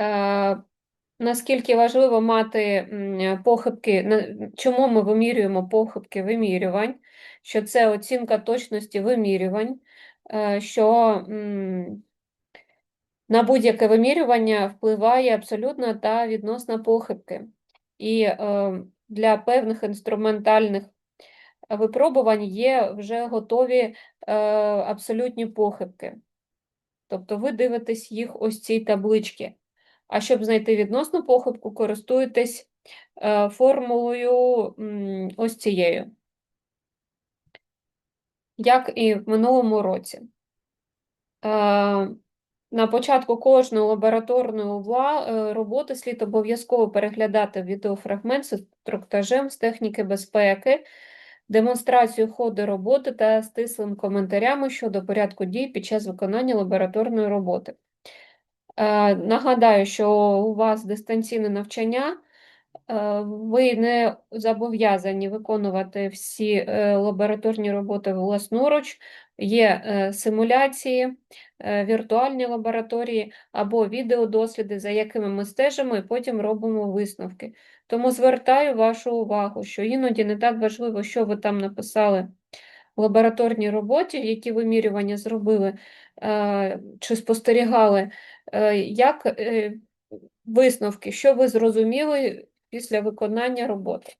Е, наскільки важливо мати похибки, чому ми вимірюємо похибки вимірювань, що це оцінка точності вимірювань, е, що на будь-яке вимірювання впливає абсолютна та відносна похибки. І е, для певних інструментальних випробувань є вже готові абсолютні похибки. Тобто ви дивитесь їх ось цій табличці. А щоб знайти відносну похибку, користуєтесь е, формулою ось цією, як і в минулому році. Е, на початку кожної лабораторної е, роботи слід обов'язково переглядати відеофрагмент з інструктажем з техніки безпеки, демонстрацію ходу роботи та стислим коментарями щодо порядку дій під час виконання лабораторної роботи. Е, Нагадаю, що у вас дистанційне навчання, е, ви не зобов'язані виконувати всі е, лабораторні роботи власноруч, є симуляції, віртуальні лабораторії або відеодосліди, за якими ми стежимо і потім робимо висновки. Тому звертаю вашу увагу, що іноді не так важливо, що ви там написали в лабораторній роботі, які вимірювання зробили чи спостерігали, як е, висновки, що ви зрозуміли після виконання роботи.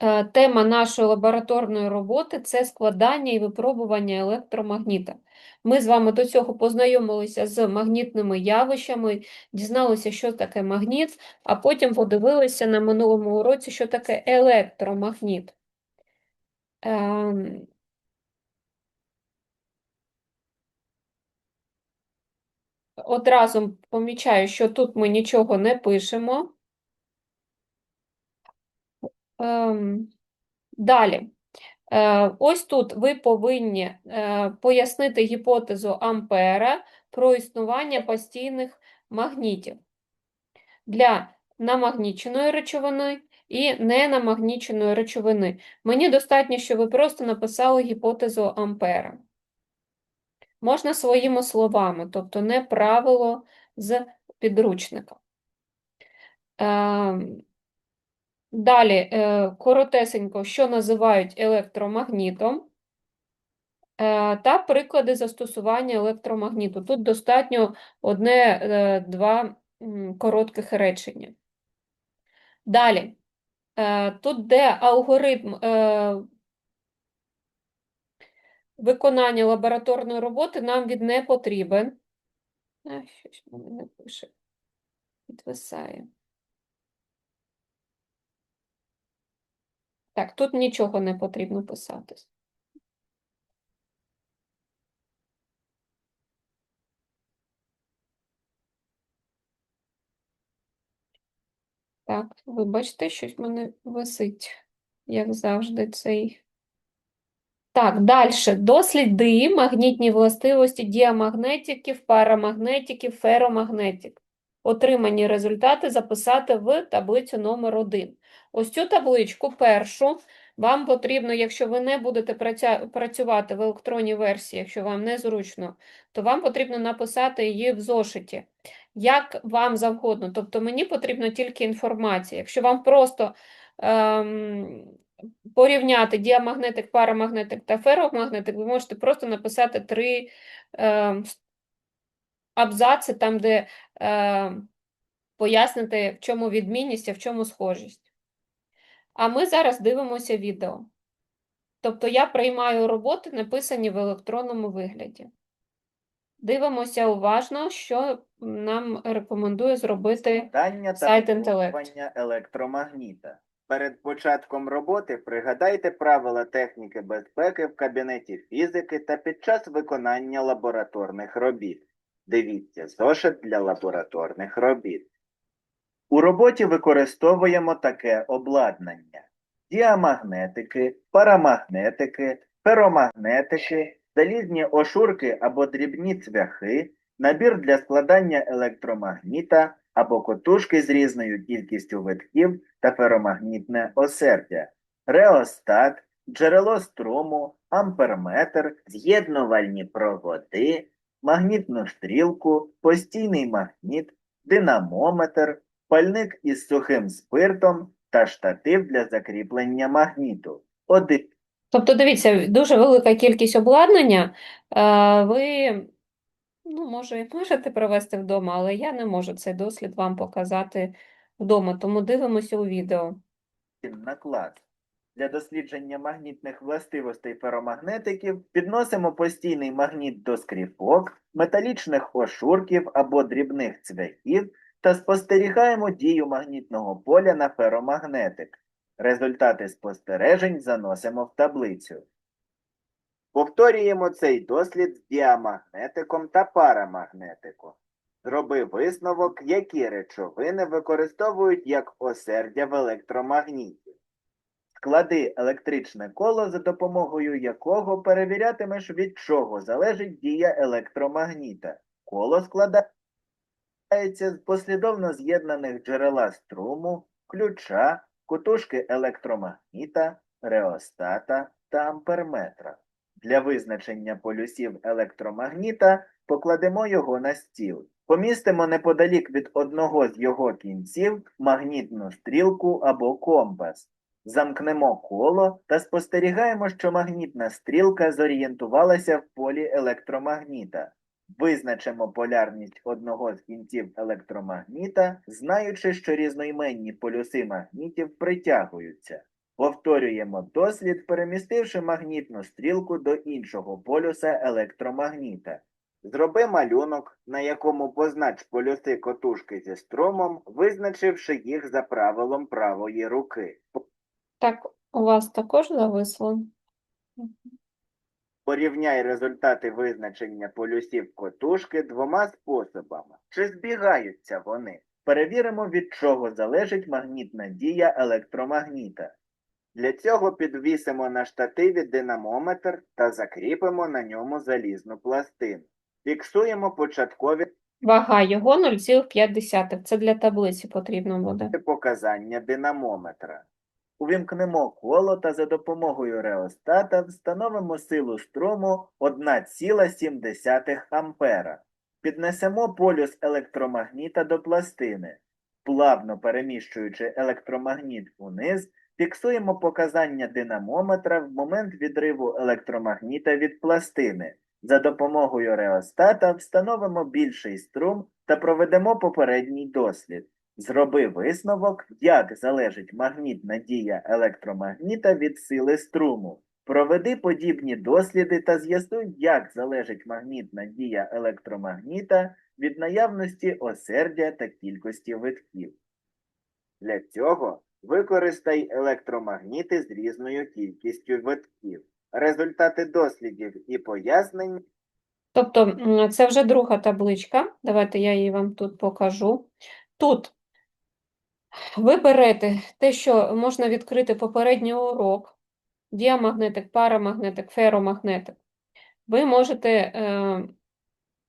Е, Тема нашої лабораторної роботи це складання і випробування електромагніта. Ми з вами до цього познайомилися з магнітними явищами, дізналися, що таке магніт, а потім подивилися на минулому уроці, що таке електромагніт. Одразу помічаю, що тут ми нічого не пишемо. Ем, Далі. Е, Ось тут ви повинні е, пояснити гіпотезу Ампера про існування постійних магнітів для намагніченої речовини і ненамагніченої речовини. Мені достатньо, що ви просто написали гіпотезу Ампера. Можна своїми словами, тобто не правило з підручника. Ем, Далі, е, коротесенько, що називають електромагнітом, е, та приклади застосування електромагніту. Тут достатньо одне-два коротких речення. Далі, е, тут де алгоритм е, виконання лабораторної роботи нам від не потрібен. А, щось мене не пише. Відвисає. Так, тут нічого не потрібно писати. Так, вибачте, щось в мене висить, як завжди, цей. Так, далі. Досліди магнітні властивості діамагнетиків, парамагнетиків, феромагнетик. Отримані результати записати в таблицю номер 1. Ось цю табличку першу вам потрібно, якщо ви не будете працювати в електронній версії, якщо вам незручно, то вам потрібно написати її в зошиті. Як вам завгодно. Тобто мені потрібна тільки інформація. Якщо вам просто ем, порівняти діамагнетик, парамагнетик та феромагнетик, ви можете просто написати три с- абзаци, там, де ем, пояснити, в чому відмінність, а в чому схожість. А ми зараз дивимося відео. Тобто я приймаю роботи, написані в електронному вигляді. Дивимося уважно, що нам рекомендує зробити Сайт «Інтелект». електромагніта. Перед початком роботи пригадайте правила техніки безпеки в кабінеті фізики та під час виконання лабораторних робіт. Дивіться зошит для лабораторних робіт. У роботі використовуємо таке обладнання: діамагнетики, парамагнетики, феромагнетики, залізні ошурки або дрібні цвяхи, набір для складання електромагніта або котушки з різною кількістю витків та феромагнітне осердя, реостат, джерело струму, амперметр, з'єднувальні проводи, магнітну стрілку, постійний магніт, динамометр, пальник із сухим спиртом та штатив для закріплення магніту. Один Тобто, дивіться, дуже велика кількість обладнання. Е, Ви, ну, може, можете провести вдома, але я не можу цей дослід вам показати вдома, тому дивимося у відео. наклад. Для дослідження магнітних властивостей феромагнетиків підносимо постійний магніт до скріпок, металічних ошурків або дрібних цвяхів та спостерігаємо дію магнітного поля на феромагнетик. Результати спостережень заносимо в таблицю. Повторюємо цей дослід з діамагнетиком та парамагнетиком. Зроби висновок, які речовини використовують як осердя в електромагніті. Склади електричне коло, за допомогою якого перевірятимеш, від чого залежить дія електромагніта. Коло складається з послідовно з'єднаних джерела струму, ключа, кутушки електромагніта, реостата та амперметра. Для визначення полюсів електромагніта покладемо його на стіл. Помістимо неподалік від одного з його кінців магнітну стрілку або компас. Замкнемо коло та спостерігаємо, що магнітна стрілка зорієнтувалася в полі електромагніта. Визначимо полярність одного з кінців електромагніта, знаючи, що різноіменні полюси магнітів притягуються. Повторюємо дослід, перемістивши магнітну стрілку до іншого полюса електромагніта. Зроби малюнок, на якому познач полюси котушки зі струмом, визначивши їх за правилом правої руки. Так, у вас також зависло? Порівняй результати визначення полюсів котушки двома способами. Чи збігаються вони? Перевіримо, від чого залежить магнітна дія електромагніта. Для цього підвісимо на штативі динамометр та закріпимо на ньому залізну пластину. Фіксуємо початкові Вага його 0,5. Це для таблиці потрібно буде. показання динамометра. Увімкнемо коло та за допомогою реостата встановимо силу струму 1,7 ампера. Піднесемо полюс електромагніта до пластини. Плавно переміщуючи електромагніт униз, фіксуємо показання динамометра в момент відриву електромагніта від пластини. За допомогою реостата встановимо більший струм та проведемо попередній дослід. Зроби висновок, як залежить магнітна дія електромагніта від сили струму. Проведи подібні досліди та з'ясуй, як залежить магнітна дія електромагніта від наявності осердя та кількості витків. Для цього використай електромагніти з різною кількістю витків. Результати дослідів і пояснень Тобто, це вже друга табличка. Давайте я її вам тут покажу. Тут ви берете те, що можна відкрити попередній урок, діамагнетик, парамагнетик, феромагнетик. Ви можете е,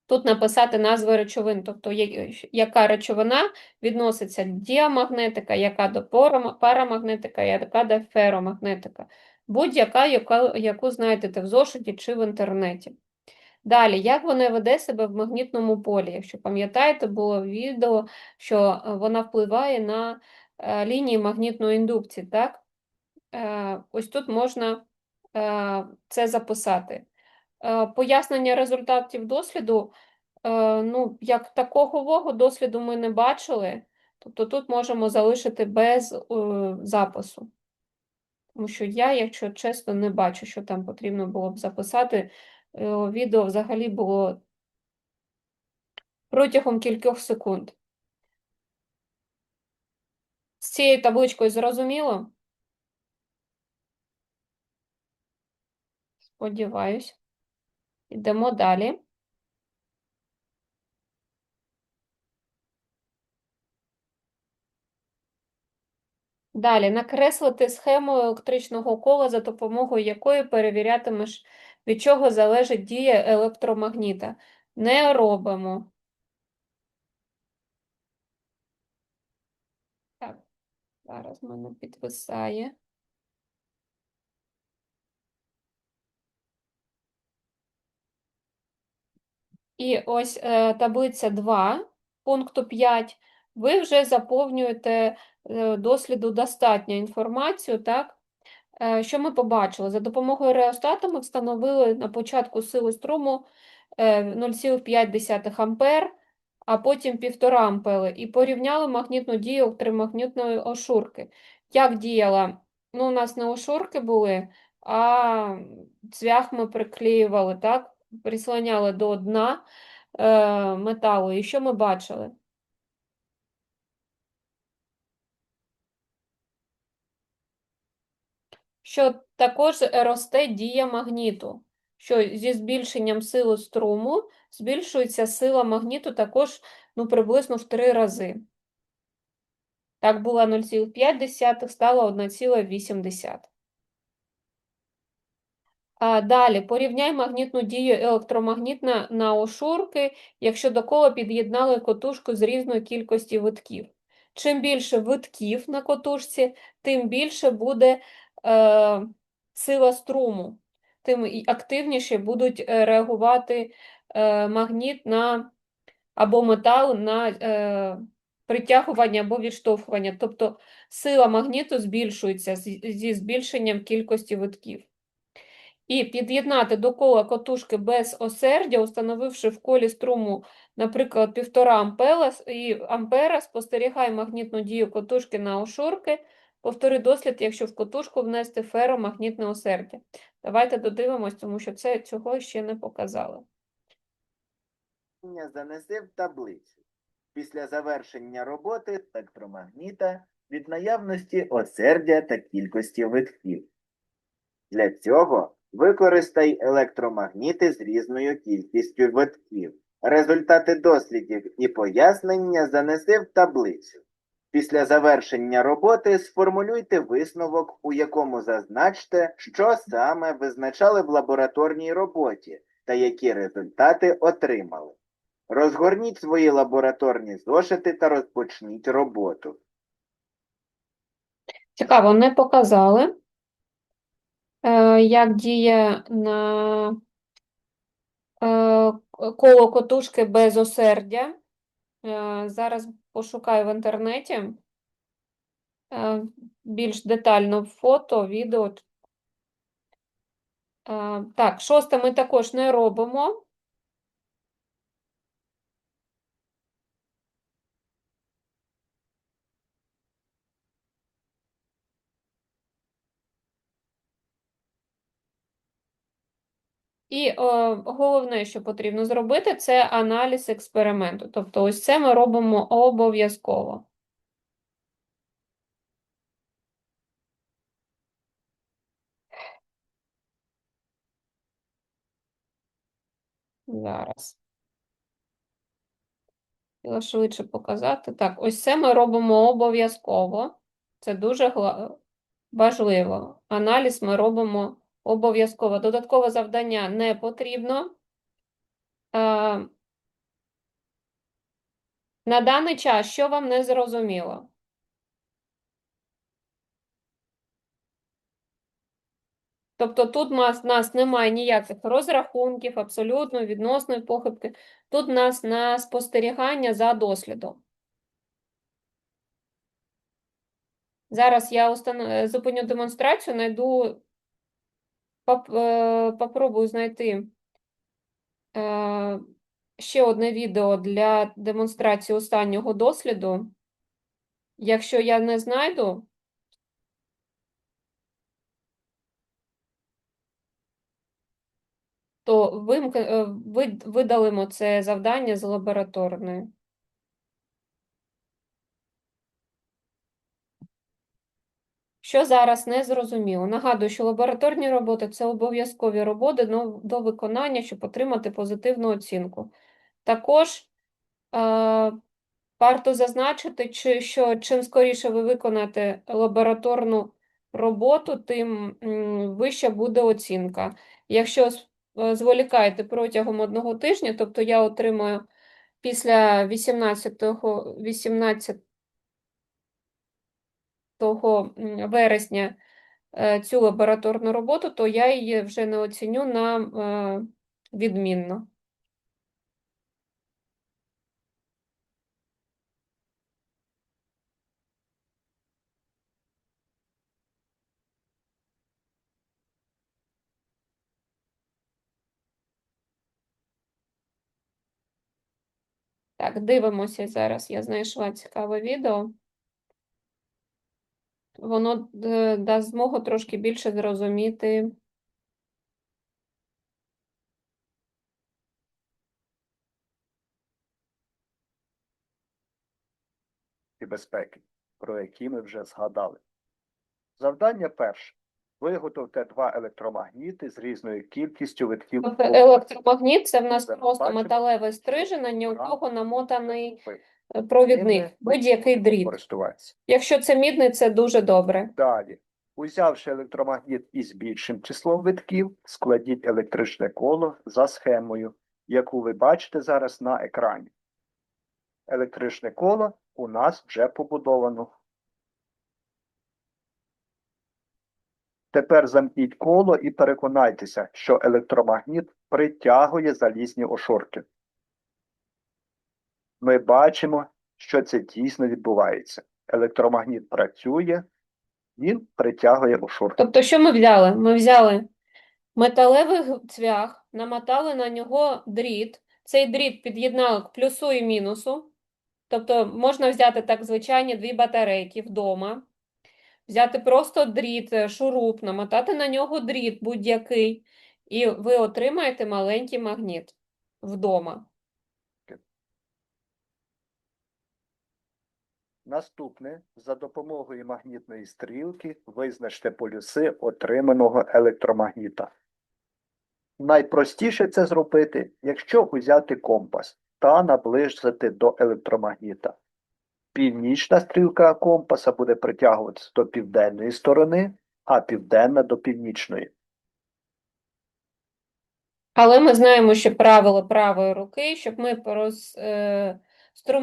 тут написати назви речовин, тобто яка речовина відноситься діамагнетика, яка до парамагнетика, яка до феромагнетика. Будь-яка, яка, яку знайдете в зошиті чи в інтернеті. Далі, як вона веде себе в магнітному полі? Якщо пам'ятаєте, було відео, що е, вона впливає на е, лінії магнітної індукції, так? Е, Ось тут можна це записати. Е, Пояснення результатів досліду, е, ну, як такого досліду ми не бачили, тобто тут можемо залишити без е, запису. Тому що я, якщо чесно, не бачу, що там потрібно було б записати. Відео взагалі було протягом кількох секунд. З цією табличкою зрозуміло? Сподіваюсь. Йдемо далі. Далі накреслити схему електричного кола, за допомогою якої перевірятимеш, від чого залежить дія електромагніта. Не робимо. Так, зараз мене підвисає. І ось е, таблиця 2 пункту 5. Ви вже заповнюєте е, досліду достатньо інформацію, так? Е, Що ми побачили? За допомогою реостата ми встановили на початку силу струму е, 0,5 ампер, а потім 1,5 ампери, і порівняли магнітну дію електромагнітної ошурки. Як діяла? Ну, у нас не ошурки були, а цвях ми приклеювали, так? Прислоняли до дна е, металу. І що ми бачили? що також росте дія магніту, що зі збільшенням сили струму збільшується сила магніту також ну, приблизно в три рази. Так, була 0,5, стало 1,8. Далі порівняй магнітну дію електромагнітна на ошурки, якщо до кола під'єднали котушку з різної кількості витків. Чим більше витків на котушці, тим більше буде е, сила струму, тим активніше будуть е, реагувати е, магніт на або метал на е, притягування або відштовхування. Тобто сила магніту збільшується зі збільшенням кількості витків. І під'єднати до кола котушки без осердя, установивши в колі струму, наприклад, 1,5 ампера, спостерігай магнітну дію котушки на ошурки. Повтори дослід, якщо в котушку внести феромагнітне осердя. Давайте додивимось, тому що це цього ще не показали. Занеси в таблицю. Після завершення роботи електромагніта від наявності осердя та кількості витків. Для цього використай електромагніти з різною кількістю витків. Результати дослідів і пояснення занеси в таблицю. Після завершення роботи сформулюйте висновок, у якому зазначте, що саме визначали в лабораторній роботі та які результати отримали. Розгорніть свої лабораторні зошити та розпочніть роботу. Цікаво, не показали, як діє на е, коло котушки без осердя. Е, Зараз пошукаю в інтернеті е, більш детально фото, відео. Е, Так, шосте ми також не робимо. І е, головне, що потрібно зробити, це аналіз експерименту. Тобто, ось це ми робимо обов'язково. Зараз. Хотіла швидше показати. Так, ось це ми робимо обов'язково. Це дуже важливо. Аналіз ми робимо обов'язково. Додаткове завдання не потрібно. На даний час, що вам не зрозуміло? Тобто тут у нас, немає ніяких розрахунків, абсолютно відносної похибки. Тут у нас на спостерігання за дослідом. Зараз я е, зупиню демонстрацію, е, попробую знайти е, ще одне відео для демонстрації останнього досліду. Якщо я не знайду, то е, видалимо це завдання з лабораторної. Що зараз не зрозуміло? Нагадую, що лабораторні роботи це обов'язкові роботи до виконання, щоб отримати позитивну оцінку. Також е, варто зазначити, чи- що чим скоріше ви виконаєте лабораторну роботу, тим вища буде оцінка. Якщо е, зволікаєте протягом одного тижня, тобто я отримую після 18, 18 того м, того вересня е, цю лабораторну роботу, то я її вже не оціню на е, відмінно. Так, дивимося зараз. Я знайшла цікаве відео. Воно е, дасть змогу трошки більше зрозуміти. і безпеки, про які ми вже згадали. Завдання перше. Виготовте два електромагніти з різною кількістю витків. Тобто електромагніт це в нас просто бачимо. металеве стрижень, на нього Ага. намотаний провідник, будь-який дріт. користуватися. Якщо це мідний, це дуже добре. Далі. Узявши електромагніт із більшим числом витків, складіть електричне коло за схемою, яку ви бачите зараз на екрані. Електричне коло у нас вже побудовано. Тепер замкніть коло і переконайтеся, що електромагніт притягує залізні ошорки. Ми бачимо, що це дійсно відбувається. Електромагніт працює, він притягує ошорки. Тобто, що ми взяли? Ми взяли металевий цвях, намотали на нього дріт. Цей дріт під'єднали к плюсу і мінусу. Тобто можна взяти так звичайні дві батарейки вдома, взяти просто дріт, е, шуруп, намотати на нього дріт будь-який, і ви отримаєте маленький магніт вдома. Наступне, за допомогою магнітної стрілки визначте полюси отриманого електромагніта. Найпростіше це зробити, якщо взяти компас та наблизити до електромагніта. Північна стрілка компаса буде притягуватися до південної сторони, а південна до північної. Але ми знаємо, що правило правої руки, щоб ми пороз, е,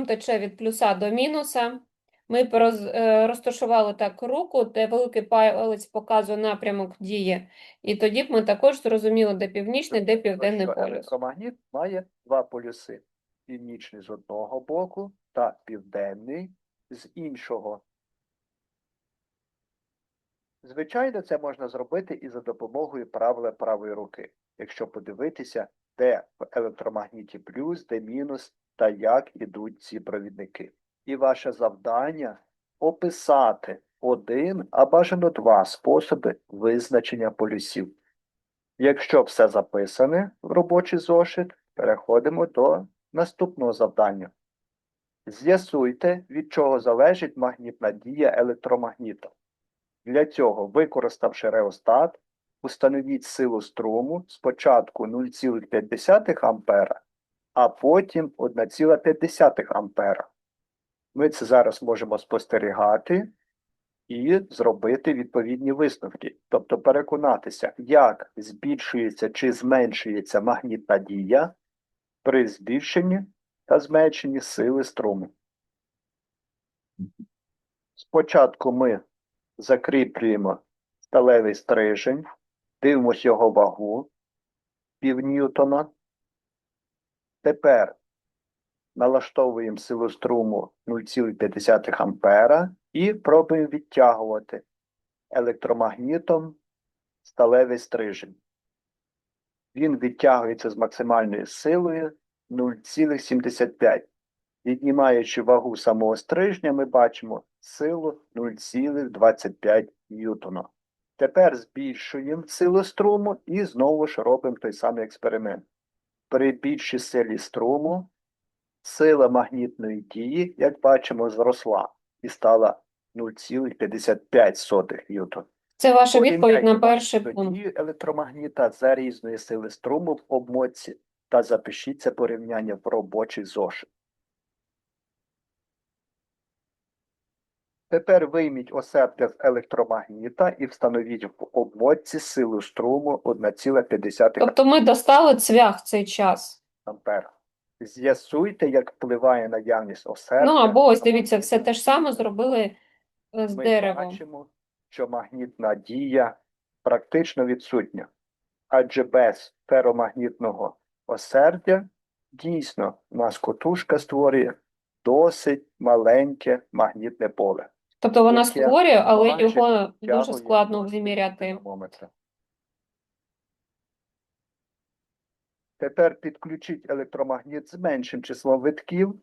тече від плюса до мінуса. Ми е, розташували так руку, де великий палець показує напрямок дії. І тоді б ми також зрозуміли, де північний, де південний полюс. електромагніт має два полюси: північний з одного боку та південний з іншого. Звичайно, це можна зробити і за допомогою правила правої руки, якщо подивитися, де в електромагніті плюс, де мінус та як ідуть ці провідники. І ваше завдання описати один, а бажано два способи визначення полюсів. Якщо все записане в робочий зошит, переходимо до наступного завдання. З'ясуйте, від чого залежить магнітна дія електромагніта. Для цього, використавши реостат, установіть силу струму спочатку 0,5 А, а потім 1,5 А. Ми це зараз можемо спостерігати і зробити відповідні висновки, тобто переконатися, як збільшується чи зменшується магнітна дія при збільшенні та зменшенні сили струму. Спочатку ми закріплюємо сталевий стрижень, дивимося його вагу пів ньютона. Тепер налаштовуємо силу струму 0,5 ампера і пробуємо відтягувати електромагнітом сталевий стрижень. Він відтягується з максимальною силою 0,75. Віднімаючи вагу самого стрижня, ми бачимо силу 0,25 ньютона. Тепер збільшуємо силу струму і знову ж робимо той самий експеримент. При більшій силі струму сила магнітної дії, як бачимо, зросла і стала 0,55 ньютон. Це ваша відповідь на перший пункт. електромагніта за різної сили струму в обмотці та запишіть це порівняння в робочий зошит. Тепер вийміть осердя з електромагніта і встановіть в обмотці силу струму 1,5 Тобто ми достали цвях в цей час. ампера. З'ясуйте, як впливає наявність осердя. Ну або ось дивіться, все те ж саме зробили е, з ми деревом. бачимо, що магнітна дія практично відсутня, адже без феромагнітного осердя дійсно у нас котушка створює досить маленьке магнітне поле. Тобто вона створює, але його дуже складно до виміряти. динамометра. Тепер підключіть електромагніт з меншим числом витків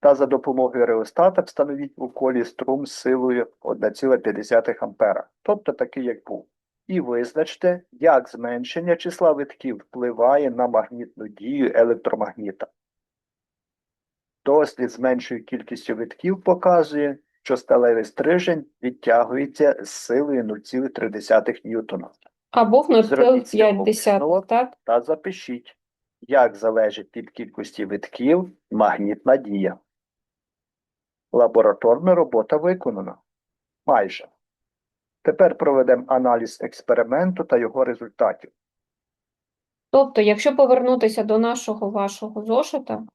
та за допомогою реостата встановіть у колі струм з силою 1,5 ампера, тобто такий, як був. І визначте, як зменшення числа витків впливає на магнітну дію електромагніта. Дослід з меншою кількістю витків показує, що сталевий стрижень відтягується з силою 0,3 ньютона. Або в Зробіть з цього 0,5, так? Та запишіть, як залежить від кількості витків магнітна дія. Лабораторна робота виконана. Майже. Тепер проведемо аналіз експерименту та його результатів. Тобто, якщо повернутися до нашого вашого зошита,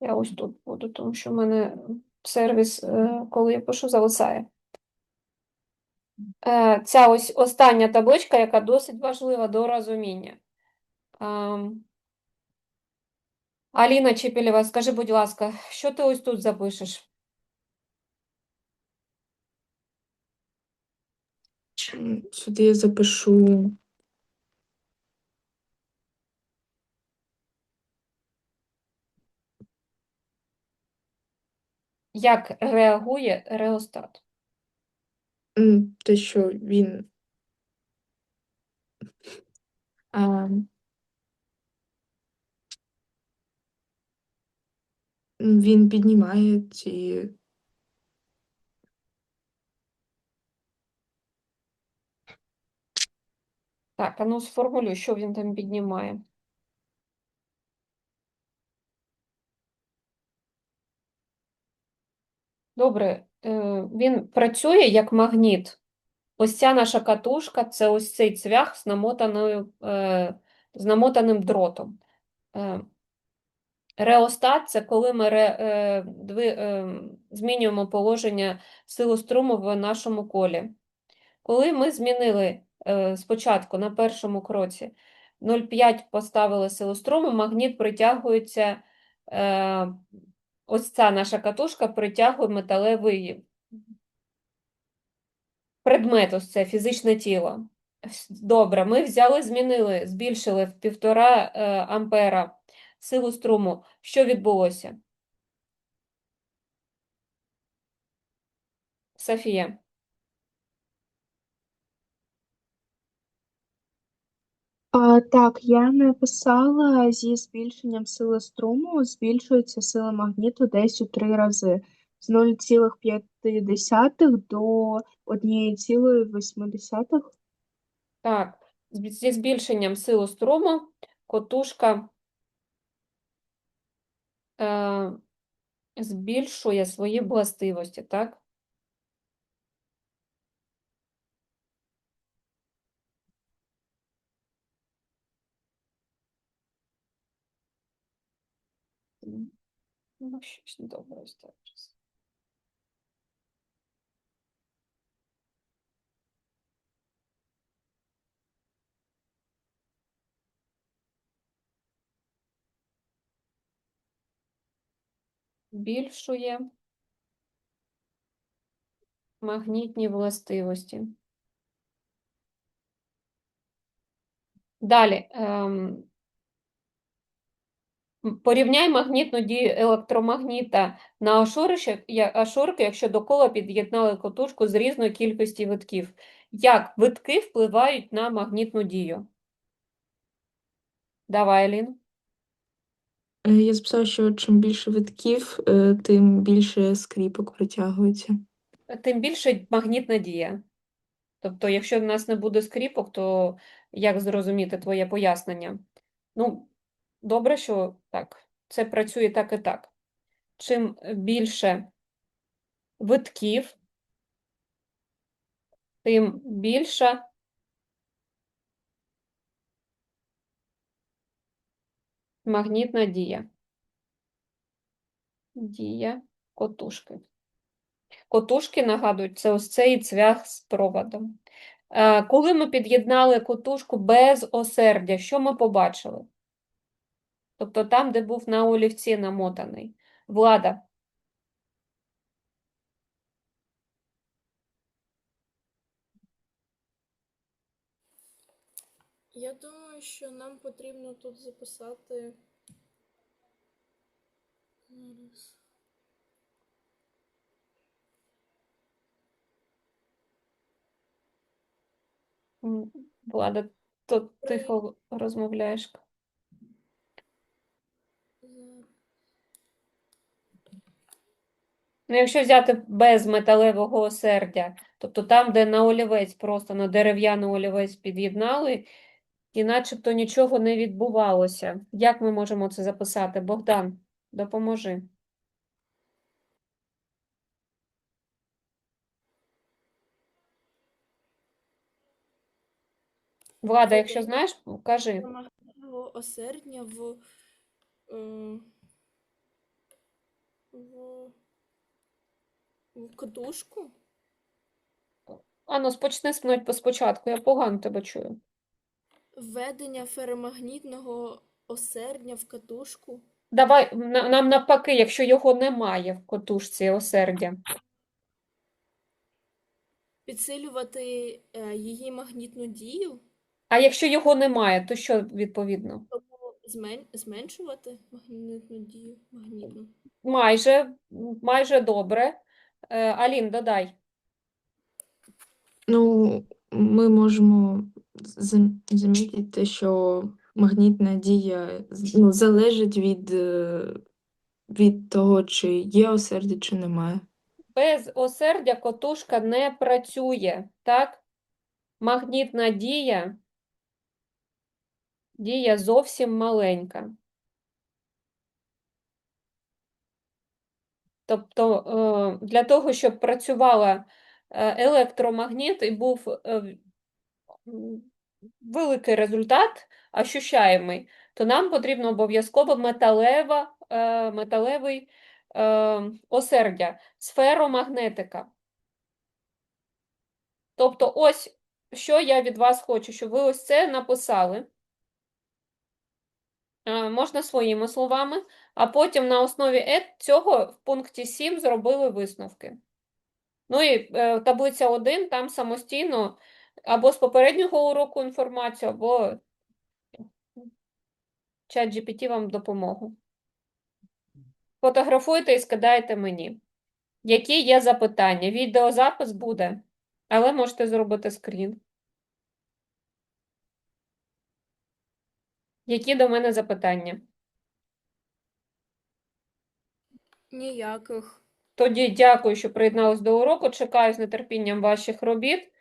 я ось тут буду, тому що в мене сервіс, е, коли я пишу, зависає. Е, Ця ось остання табличка, яка досить важлива до розуміння. Аліна Чепелєва, скажи, будь ласка, що ти ось тут запишеш? Сюди я запишу Як реагує реостат? те, що він а, він піднімає ці Так, а ну сформулюй, що він там піднімає. Добре, е, він працює як магніт. Ось ця наша катушка це ось цей цвях з намотаною, е, з намотаним дротом. Реостат це коли ми ре, е, дви, е, змінюємо положення силу струму в нашому колі. Коли ми змінили е, спочатку на першому кроці 0,5 поставили силу струму, магніт притягується, е, ось ця наша катушка притягує металевий предмет, ось це фізичне тіло. Добре, ми взяли, змінили, збільшили в півтора е, ампера силу струму. Що відбулося? Софія. А, так, я написала зі збільшенням сили струму збільшується сила магніту десь у три рази з 0,5 до 1,8. Так, зі збільшенням сили струму котушка е, збільшує свої властивості, так? Ну, щось недобре ось Збільшує магнітні властивості. Далі. ем, Порівняй магнітну дію електромагніта на ашурки, якщо до кола під'єднали котушку з різної кількості витків. Як витки впливають на магнітну дію? Давай, Алін. Е, Я записала, що чим більше витків, е, тим більше скріпок притягується. Тим більше магнітна дія. Тобто, якщо в нас не буде скріпок, то як зрозуміти твоє пояснення? Ну, добре, що так, це працює так і так. Чим більше витків, тим більша магнітна дія. Дія котушки. Котушки, нагадують, це ось цей цвях з проводом. Е, Коли ми під'єднали котушку без осердя, що ми побачили? Тобто там, де був на олівці намотаний. Влада, Я думаю, що нам потрібно тут записати. Зараз. Влада, то тихо розмовляєш. Ну, якщо взяти без металевого осердя, тобто там, де на олівець, просто на дерев'яний олівець під'єднали і начебто нічого не відбувалося. Як ми можемо це записати? Богдан, допоможи. Влада, якщо знаєш, кажи. Осердня в, е, в, в катушку. Ану, спочни спнуть по спочатку, я погано тебе чую. Введення феромагнітного осердня в катушку. Давай на- нам навпаки, якщо його немає в котушці осердя. Підсилювати е, її магнітну дію, А якщо його немає, то що відповідно? змен, зменшувати магнітну дію. Магнітну. Майже, майже добре. Е, Алін, додай. Ну, ми можемо замітити, що магнітна дія ну, залежить від, е, від того, чи є осердя, чи немає. Без осердя котушка не працює, так? Магнітна дія, дія зовсім маленька. Тобто е, для того, щоб працювала е, електромагніт і був великий результат, ощущаємий, то нам потрібно обов'язково металева, е, металевий е, осердя, сферомагнетика. Тобто, ось що я від вас хочу, щоб ви ось це написали. Е, Можна своїми словами, а потім на основі е- цього в пункті 7 зробили висновки. Ну і таблиця 1 там самостійно або з попереднього уроку інформацію, або чат GPT вам допомогу. Фотографуйте і скидайте мені. Які є запитання? Відеозапис буде, але можете зробити скрін. Які до мене запитання? Ніяких. Тоді дякую, що приєдналися до уроку. Чекаю з нетерпінням ваших робіт.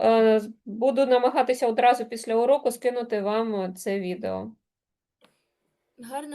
Е, Буду намагатися одразу після уроку скинути вам е, це відео. Гарного